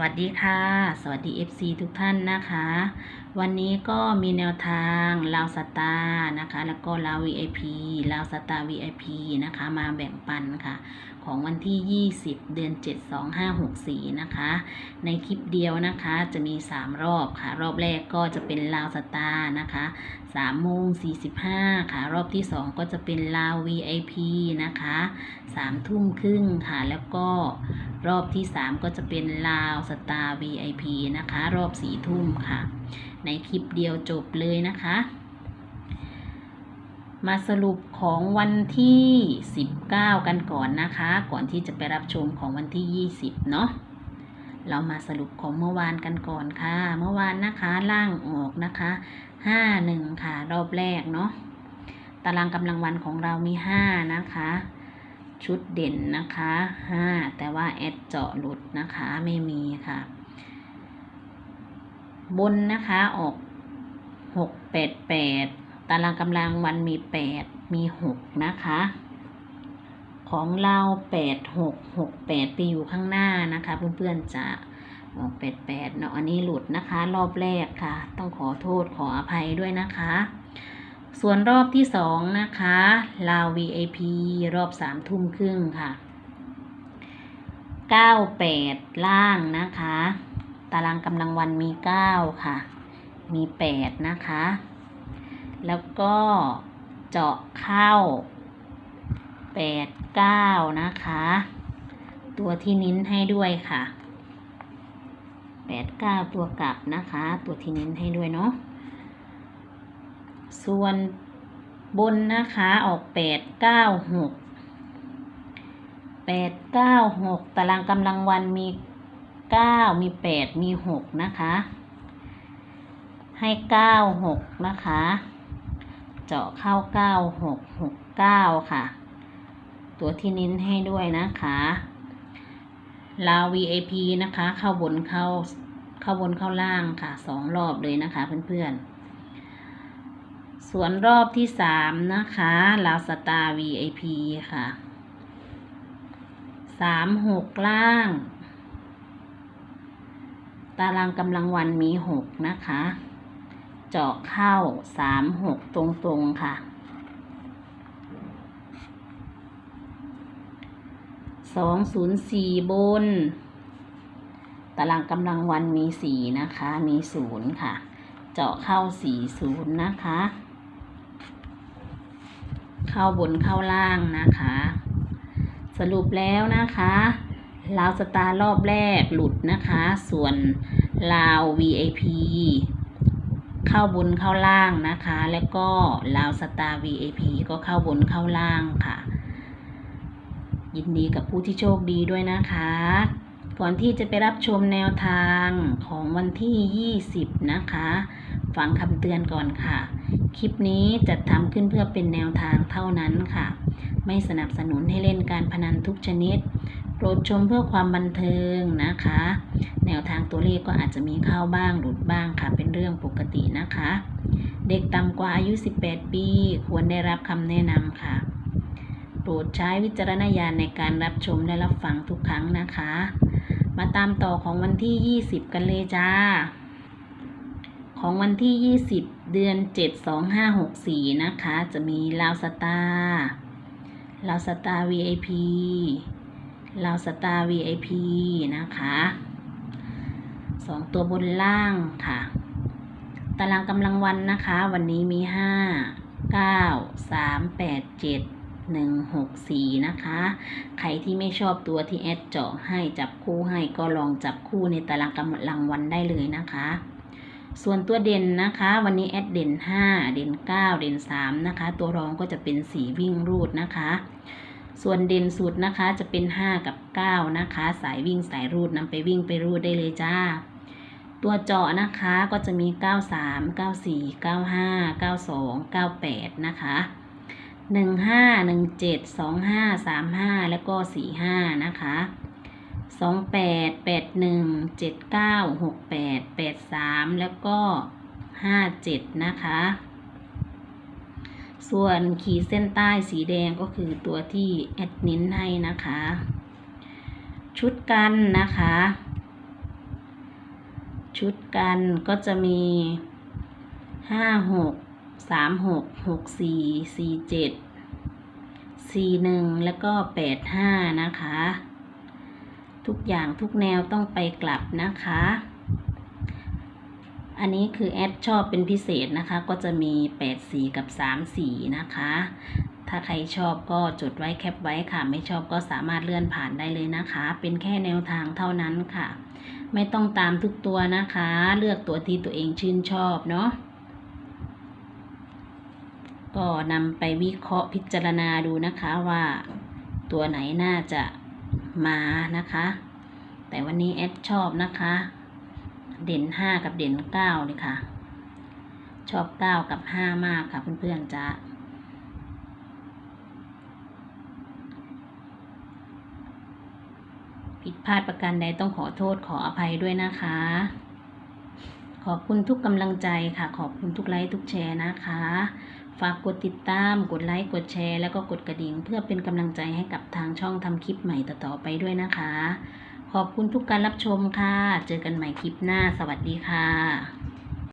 วัสดีค่ะ สวัสดี FC ทุกท่านนะคะ วันนี้ก็มีแนวทางลาวสตาร์นะคะ แล้วก็ลาว VIP ลาวสตาร์ VIP นะคะ มาแบ่งปันค่ะ ของวันที่ 20 เดือน 7 2564 นะคะ ในคลิปเดียวนะคะจะมี 3 รอบค่ะ รอบแรกก็จะเป็นลาวสตาร์นะคะ3โมง45 ค่ะ รอบที่ 2 ก็จะเป็นลาว VIP นะคะ3ทุ่มครึ่งค่ะ แล้วก็รอบที่ 3 ก็จะเป็นลาวสตาร์ VIP นะคะ รอบ4ทุ่มค่ะ ในคลิปเดียวจบเลยนะคะ มาสรุปของวันที่ 19 กันก่อนนะคะ ก่อนที่จะไปรับชมของวันที่ 20 เนาะเรามาสรุปของเมื่อวานกันก่อนค่ะ เมื่อวานนะคะล่างออกนะคะ51ค่ะ รอบแรกเนาะตารางกำลังวันของเรามี5นะคะ ชุดเด่นนะคะ5แต่ว่าแอดเจาะหลุดนะคะไม่มีค่ะ บนนะคะออก6 8 8 ตารางกำลังวันมี 8 มี 6 นะคะ ของเรา 8 6 6 8ไปอยู่ข้างหน้านะคะ เพื่อนๆจะออก8 8เนาะอันนี้หลุดนะคะ รอบแรกค่ะ ต้องขอโทษขออภัยด้วยนะคะ ส่วนรอบที่สองนะคะลาว VIP รอบสามทุ่มครึ่งค่ะ98ล่างนะคะ ตารางกำลังวันมี9ค่ะ มี8นะคะ แล้วก็เจาะเข้า8 9นะคะ ตัวที่นิ้นให้ด้วยค่ะ8 9ตัวกลับนะคะ ตัวที่นิ้นให้ด้วยเนาะส่วนบนนะคะออกแปดเก้าหกแปดเก้าหกตารางกำลังวันมีเก้ามีแปดมีหกนะคะ ให้เก้าหกนะคะ เจาะเข้าเก้าหกหกเก้าค่ะ ตัวที่นิ้นให้ด้วยนะคะลาว VIP นะคะ เข้าบนเข้าเข้าบนเข้าล่างค่ะสองรอบเลยนะคะเพื่อนๆ ส่วนรอบที่สามนะคะลาวสตาร์ VIP ค่ะสามหกล่าง ตารางกำลังวันมีหกนะคะ เจาะเข้าสามหกตรงๆค่ะ สองศูนย์สี่บน ตารางกำลังวันมีสี่นะคะ มีศูนย์ค่ะ เจาะเข้าสี่ศูนย์นะคะ เข้าบนเข้าล่างนะคะ สรุปแล้วนะคะลาวสตาร์รอบแรกหลุดนะคะ ส่วนลาว VIP เข้าบนเข้าล่างนะคะ แล้วก็ลาวสตาร์ VIP ก็เข้าบนเข้าล่างค่ะ ยินดีกับผู้ที่โชคดีด้วยนะคะ ก่อนที่จะไปรับชมแนวทางของวันที่ 20 นะคะ ฟังคำเตือนก่อนค่ะ คลิปนี้จัดทำขึ้นเพื่อเป็นแนวทางเท่านั้นค่ะ ไม่สนับสนุนให้เล่นการพนันทุกชนิด โปรดชมเพื่อความบันเทิงนะคะ แนวทางตัวเลขก็อาจจะมีเข้าบ้างหลุดบ้างค่ะ เป็นเรื่องปกตินะคะ เด็กต่ำกว่าอายุ 18 ปีควรได้รับคำแนะนำค่ะ โปรดใช้วิจารณญาณในการรับชมและรับฟังทุกครั้งนะคะ มาตามต่อของวันที่ 20 กันเลยจ้า ของวันที่ 20 เดือน 7 2564 นะคะ จะมีลาวสตาร์ลาวสตาร์ VIP ลาวสตาร์ VIP นะคะสองตัวบนล่างค่ะ ตารางกำลังวันนะคะ วันนี้มี5 9 3 8 7 1 6 4นะคะ ใครที่ไม่ชอบตัวที่แอดเจาะให้จับคู่ให้ก็ลองจับคู่ในตารางกำลังวันได้เลยนะคะส่วนตัวเด่นนะคะ วันนี้แอดเด่น 5 เด่น 9 เด่น 3 นะคะ ตัวรองก็จะเป็นสีวิ่งรูดนะคะ ส่วนเด่นสุดนะคะจะเป็น 5 กับ 9 นะคะ สายวิ่งสายรูดนำไปวิ่งไปรูดได้เลยจ้า ตัวเจาะนะคะก็จะมี 93 94 95 92 98 นะคะ 15 17 25 35 แล้วก็ 45 นะคะสองแปดแปดหนึ่งเจ็ดเก้าหกแปดแปดสามแล้วก็ห้าเจ็ดนะคะ ส่วนขีดเส้นใต้สีแดงก็คือตัวที่แอดนิ้นให้นะคะ ชุดกันนะคะ ชุดกันก็จะมีห้าหกสามหกหกสี่สี่เจ็ดสี่หนึ่งแล้วก็แปดห้านะคะ ทุกอย่างทุกแนวต้องไปกลับนะคะ อันนี้คือแอดชอบเป็นพิเศษนะคะ ก็จะมี 8 สีกับ 3 สีนะคะ ถ้าใครชอบก็จดไว้แคปไว้ค่ะ ไม่ชอบก็สามารถเลื่อนผ่านได้เลยนะคะ เป็นแค่แนวทางเท่านั้นค่ะ ไม่ต้องตามทุกตัวนะคะ เลือกตัวที่ตัวเองชื่นชอบเนาะก็นำไปวิเคราะห์พิจารณาดูนะคะว่าตัวไหนน่าจะมานะคะ แต่วันนี้แอดชอบนะคะ เด่นห้ากับเด่นเก้าเลยค่ะ ชอบเก้ากับห้ามากค่ะเพื่อนๆจ้าผิดพลาดประการใดต้องขอโทษขออภัยด้วยนะคะ ขอบคุณทุกกำลังใจค่ะ ขอบคุณทุกไลค์ทุกแชร์นะคะ ฝากกดติดตาม กดไลค์กดแชร์ แล้วก็กดกระดิ่ง เพื่อเป็นกำลังใจให้กับทางช่องทำคลิปใหม่ต่อๆไปด้วยนะคะ ขอบคุณทุกการรับชมค่ะ เจอกันใหม่คลิปหน้า สวัสดีค่ะ